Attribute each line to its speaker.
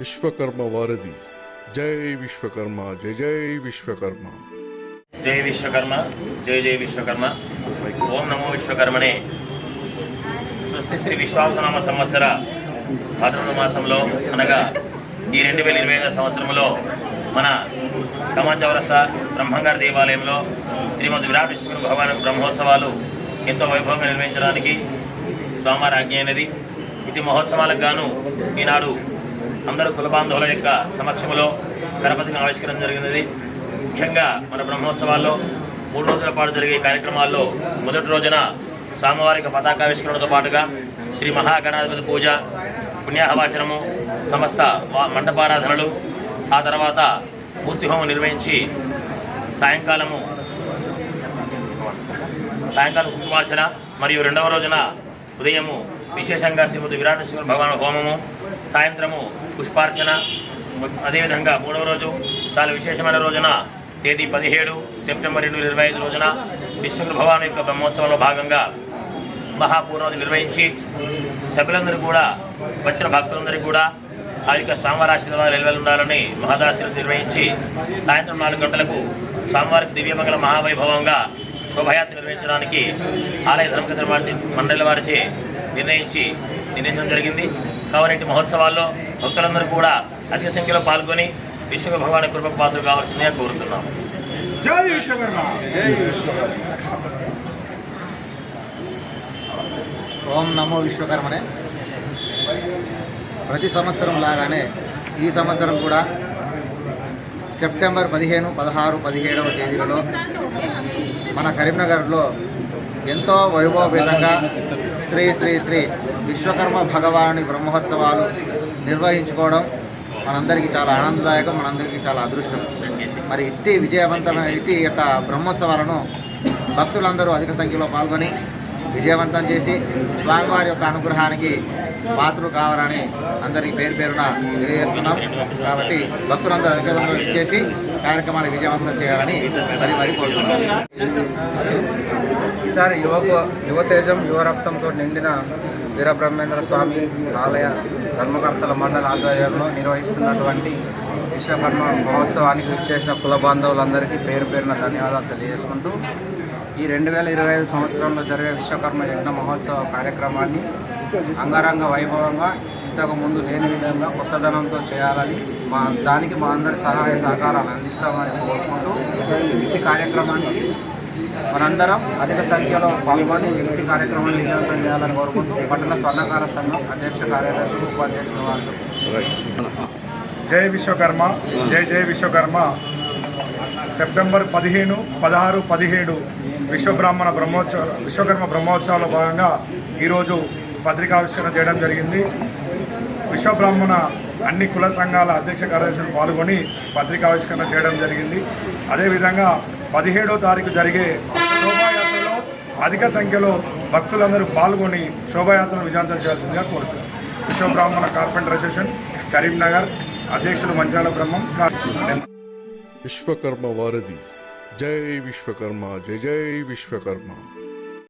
Speaker 1: విశ్వకర్మ వారధి. జై విశ్వకర్మ జై జై విశ్వకర్మ.
Speaker 2: జై విశ్వకర్మ జై జై విశ్వకర్మ. ఓం నమో విశ్వకర్మనే. స్వస్తి శ్రీ విశ్వాసనామ సంవత్సర భాద్రపద మాసంలో అనగా ఈ రెండు వేల ఇరవై ఐదో సంవత్సరంలో మన కమాచౌరస బ్రహ్మంగారి దేవాలయంలో శ్రీమద్ విరాట్ విష్ణు భగవాన్ బ్రహ్మోత్సవాలు ఎంతో వైభవంగా నిర్వహించడానికి స్వామివారి ఆజ్ఞ అయినది. ఇటు మహోత్సవాలకు గాను ఈనాడు అందరూ కులబాంధవుల యొక్క సమక్షంలో గణపతిని ఆవిష్కరణ జరిగినది. ముఖ్యంగా మన బ్రహ్మోత్సవాల్లో మూడు రోజుల పాటు జరిగే కార్యక్రమాల్లో మొదటి రోజున సామవారిక పతాకావిష్కరణతో పాటుగా శ్రీ మహాగణాధిపతి పూజ పుణ్యాహవాచనము సమస్త వా- మండపారాధనలు ఆ తర్వాత పూర్తి హోమం నిర్వహించి సాయంకాలము సాయంకాలం కుంకుమార్చన మరియు రెండవ రోజున ఉదయము విశేషంగా శ్రీమతి విరాటేశ్వర భగవాన్ హోమము సాయంత్రము పుష్పార్చన. అదేవిధంగా మూడవ రోజు చాలా విశేషమైన రోజున తేదీ పదిహేడు సెప్టెంబర్ రెండు ఇరవై ఐదు రోజున విష్ణు భగవాన్ యొక్క బ్రహ్మోత్సవంలో భాగంగా మహాపూర్ణం నిర్వహించి సభ్యులందరూ కూడా వచ్చిన భక్తులందరికీ కూడా ఆ యొక్క స్వామివారి ఆశీర్వాదాలు నిలవలు ఉండాలని మహదాశీర్వాదం నిర్వహించి సాయంత్రం నాలుగు గంటలకు స్వామివారికి దివ్యమంగళ మహావైభవంగా శోభయాత్ర నిర్వహించడానికి ఆలయ ధర్మకర్త వారి మండలి వారిచే నిర్ణయించి నిర్ణయించడం జరిగింది. కావున ఇంటి మహోత్సవాల్లో భక్తులందరూ కూడా అధిక సంఖ్యలో పాల్గొని విశ్వ భగవాన్ కృపకు పాత్ర కావాల్సిందిగా
Speaker 3: జై విశ్వకర్మ!
Speaker 4: ఓం నమో విశ్వకర్మనే. ప్రతి సంవత్సరం లాగానే ఈ సంవత్సరం కూడా సెప్టెంబర్ పదిహేను పదహారు పదిహేడవ తేదీలలో మన కరీంనగర్లో ఎంతో వైభవపేతంగా శ్రీ శ్రీ శ్రీ విశ్వకర్మ భగవాని బ్రహ్మోత్సవాలు నిర్వహించుకోవడం మనందరికీ చాలా ఆనందదాయకం మనందరికీ చాలా అదృష్టం. మరి ఇట్టి విజయవంతమైన ఇట్టి యొక్క బ్రహ్మోత్సవాలను భక్తులందరూ అధిక సంఖ్యలో పాల్గొని విజయవంతం చేసి స్వామివారి యొక్క అనుగ్రహానికి పాత్రలు కావాలని అందరికీ పేరు పేరున తెలియజేస్తున్నాం. కాబట్టి భక్తులందరూ అధిక సంఖ్యలో ఇచ్చేసి కార్యక్రమాన్ని విజయవంతం చేయాలని మరి మరి కోరుతున్నాం.
Speaker 5: ఈసారి యువకు యువతేజం యువరక్తంతో నిండిన వీరబ్రహ్మేంద్ర స్వామి ఆలయ ధర్మకర్తల మండల ఆధ్వర్యంలో నిర్వహిస్తున్నటువంటి విశ్వకర్మ మహోత్సవానికి విచ్చేసిన కుల బాంధవులందరికీ పేరు పేరున ధన్యవాదాలు తెలియజేసుకుంటూ ఈ రెండు వేల ఇరవై ఐదు సంవత్సరంలో జరిగే విశ్వకర్మ యజ్ఞ మహోత్సవ కార్యక్రమాన్ని అంగరంగ వైభవంగా ఇంతకు ముందు లేని విధంగా కొత్త ధనంతో చేయాలని మా దానికి మా అందరి సహాయ సహకారాలు అందిస్తామని కోరుకుంటూ ఈ కార్యక్రమానికి మనందరం అధిక సంఖ్యలో పాల్గొని ఇంటి కార్యక్రమాన్ని విజయవంతం చేయాలని కోరుకుంటూ పట్టణ స్వర్ణకార సంఘం అధ్యక్ష కార్యదర్శి ఉపాధ్యక్షుల వారు
Speaker 3: జై విశ్వకర్మ జై జై విశ్వకర్మ. సెప్టెంబర్ పదిహేను పదహారు పదిహేడు విశ్వబ్రాహ్మణ బ్రహ్మోత్సవ విశ్వకర్మ బ్రహ్మోత్సవాల్లో భాగంగా ఈరోజు పత్రికావిష్కరణ చేయడం జరిగింది. విశ్వబ్రాహ్మణ అన్ని కుల సంఘాల అధ్యక్ష కార్యదర్శులు పాల్గొని పత్రికావిష్కరణ చేయడం జరిగింది. అదేవిధంగా పదిహేడో తారీఖు జరిగే శోభాయాత్రలో అధిక సంఖ్యలో భక్తులందరూ పాల్గొని శోభాయాత్రను విజయవంతం చేయాల్సిందిగా కోరుచున్నాం. విశ్వబ్రాహ్మణ కార్పెంటర్ అసోసియేషన్ కరీంనగర్ అధ్యక్షులు మంచిరాల బ్రహ్మం
Speaker 1: విశ్వకర్మ వారధి. జై విశ్వకర్మ జై జై విశ్వకర్మ.